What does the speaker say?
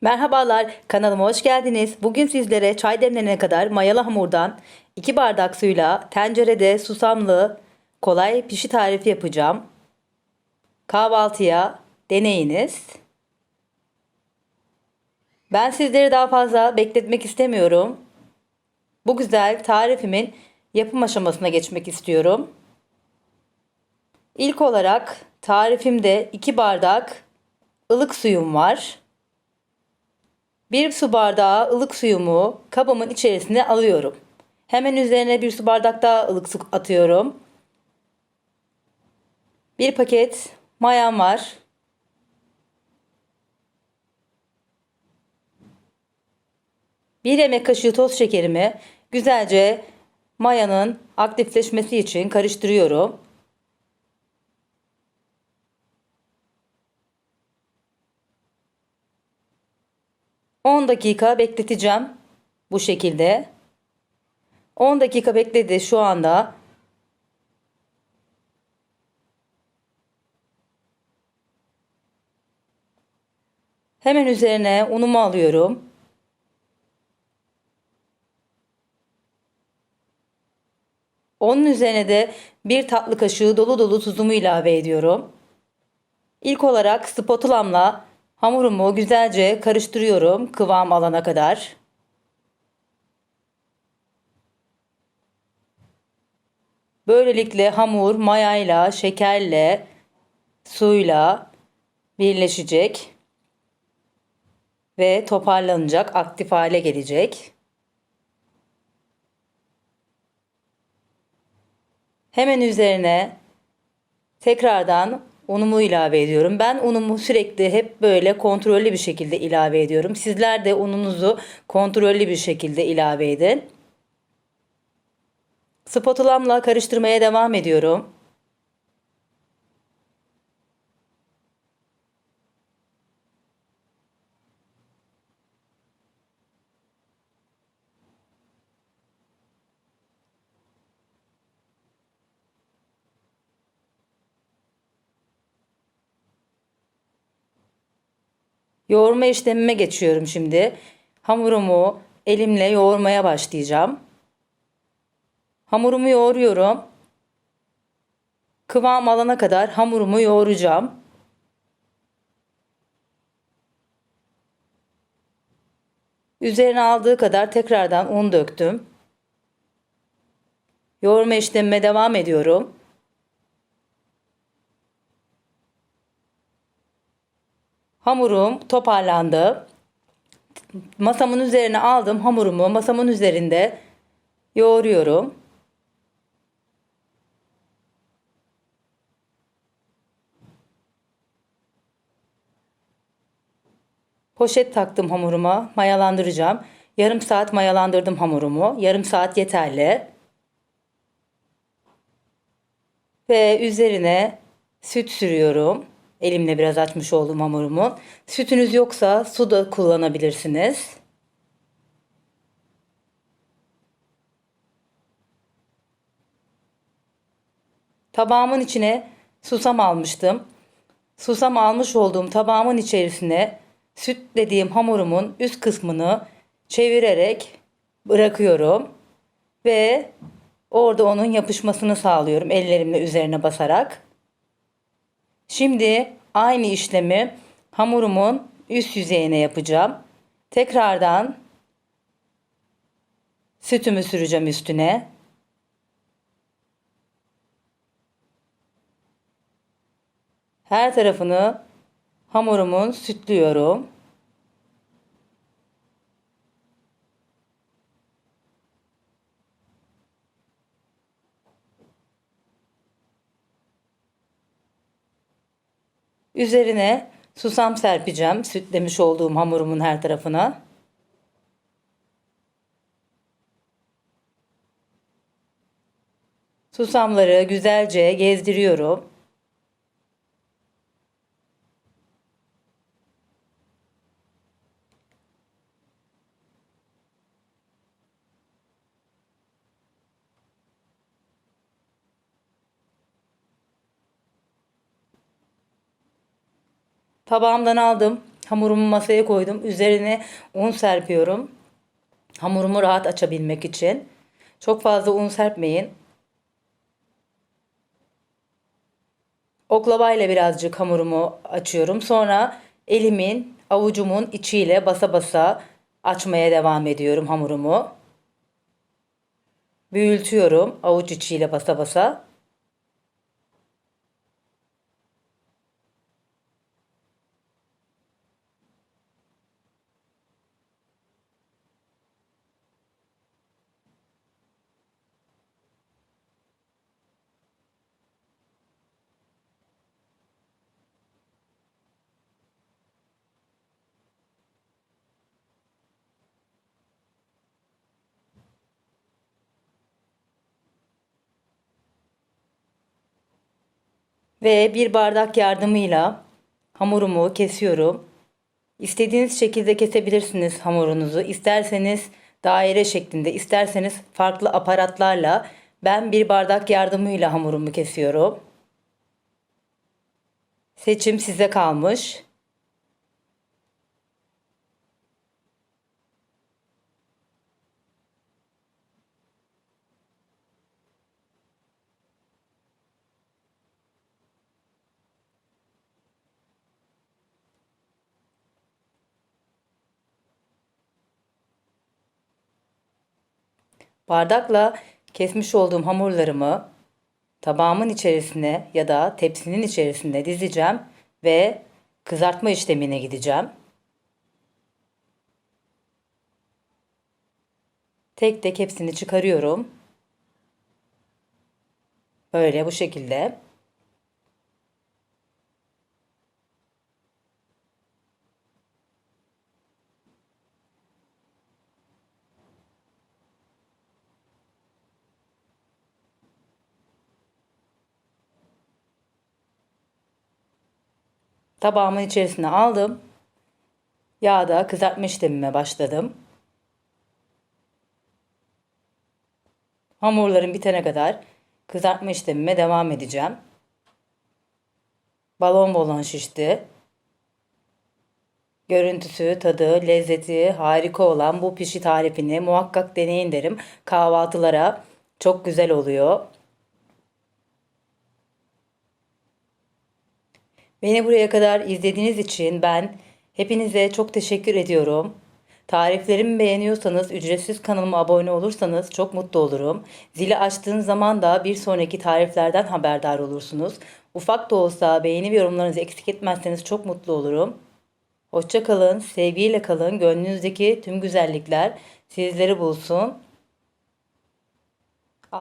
Merhabalar, kanalıma hoş geldiniz. Bugün sizlere çay demlenene kadar mayalı hamurdan 2 bardak suyla tencerede susamlı kolay pişi tarifi yapacağım. Kahvaltıya deneyiniz. Ben sizleri daha fazla bekletmek istemiyorum. Bu güzel tarifimin yapım aşamasına geçmek istiyorum. İlk olarak tarifimde 2 bardak ılık suyum var. Bir su bardağı ılık suyumu kabımın içerisine alıyorum. Hemen üzerine bir su bardak daha ılık su atıyorum. Bir paket mayam var. Bir yemek kaşığı toz şekerimi güzelce mayanın aktifleşmesi için karıştırıyorum. 10 dakika bekleteceğim. Bu şekilde. 10 dakika bekledi şu anda. Hemen üzerine unumu alıyorum. Onun üzerine de bir tatlı kaşığı dolu dolu tuzumu ilave ediyorum. İlk olarak spatulamla Hamurumu güzelce karıştırıyorum kıvam alana kadar. Böylelikle hamur mayayla, şekerle, suyla birleşecek ve toparlanacak, aktif hale gelecek. Hemen üzerine tekrardan unumu ilave ediyorum. Ben unumu sürekli hep böyle kontrollü bir şekilde ilave ediyorum. Sizler de ununuzu kontrollü bir şekilde ilave edin. Spatulamla karıştırmaya devam ediyorum. Yoğurma işlemime geçiyorum şimdi. Hamurumu elimle yoğurmaya başlayacağım. Hamurumu yoğuruyorum. Kıvam alana kadar hamurumu yoğuracağım. Üzerine aldığı kadar tekrardan un döktüm. Yoğurma işlemime devam ediyorum. Hamurum toparlandı. Masamın üzerine aldım hamurumu masamın üzerinde yoğuruyorum. Poşet taktım hamuruma, mayalandıracağım. Yarım saat mayalandırdım hamurumu. Yarım saat yeterli. Ve üzerine süt sürüyorum. Elimle biraz açmış oldum hamurumu. Sütünüz yoksa su da kullanabilirsiniz. Tabağımın içine susam almıştım. Susam almış olduğum tabağımın içerisine süt dediğim hamurumun üst kısmını çevirerek bırakıyorum ve orada onun yapışmasını sağlıyorum ellerimle üzerine basarak. Şimdi aynı işlemi hamurumun üst yüzeyine yapacağım. Tekrardan sütümü süreceğim üstüne. Her tarafını hamurumun sütlüyorum. Üzerine susam serpeceğim sütlemiş olduğum hamurumun her tarafına. Susamları güzelce gezdiriyorum. Tabağımdan aldım. Hamurumu masaya koydum. Üzerine un serpiyorum. Hamurumu rahat açabilmek için. Çok fazla un serpmeyin. Oklava ile birazcık hamurumu açıyorum. Sonra elimin, avucumun içiyle basa basa açmaya devam ediyorum hamurumu. Büyültüyorum avuç içiyle basa basa. Ve bir bardak yardımıyla hamurumu kesiyorum. İstediğiniz şekilde kesebilirsiniz hamurunuzu. İsterseniz daire şeklinde, isterseniz farklı aparatlarla ben bir bardak yardımıyla hamurumu kesiyorum. Seçim size kalmış. Bardakla kesmiş olduğum hamurlarımı tabağımın içerisine ya da tepsinin içerisine dizeceğim ve kızartma işlemine gideceğim. Tek tek hepsini çıkarıyorum. Böyle bu şekilde. Tabağımın içerisine aldım. Yağda kızartma işlemime başladım. Hamurlarım bitene kadar kızartma işlemime devam edeceğim. Balon balon şişti. Görüntüsü, tadı, lezzeti harika olan bu pişi tarifini muhakkak deneyin derim. Kahvaltılara çok güzel oluyor. Beni buraya kadar izlediğiniz için ben hepinize çok teşekkür ediyorum. Tariflerimi beğeniyorsanız, ücretsiz kanalıma abone olursanız çok mutlu olurum. Zili açtığın zaman da bir sonraki tariflerden haberdar olursunuz. Ufak da olsa beğeni ve yorumlarınızı eksik etmezseniz çok mutlu olurum. Hoşça kalın, sevgiyle kalın. Gönlünüzdeki tüm güzellikler sizleri bulsun.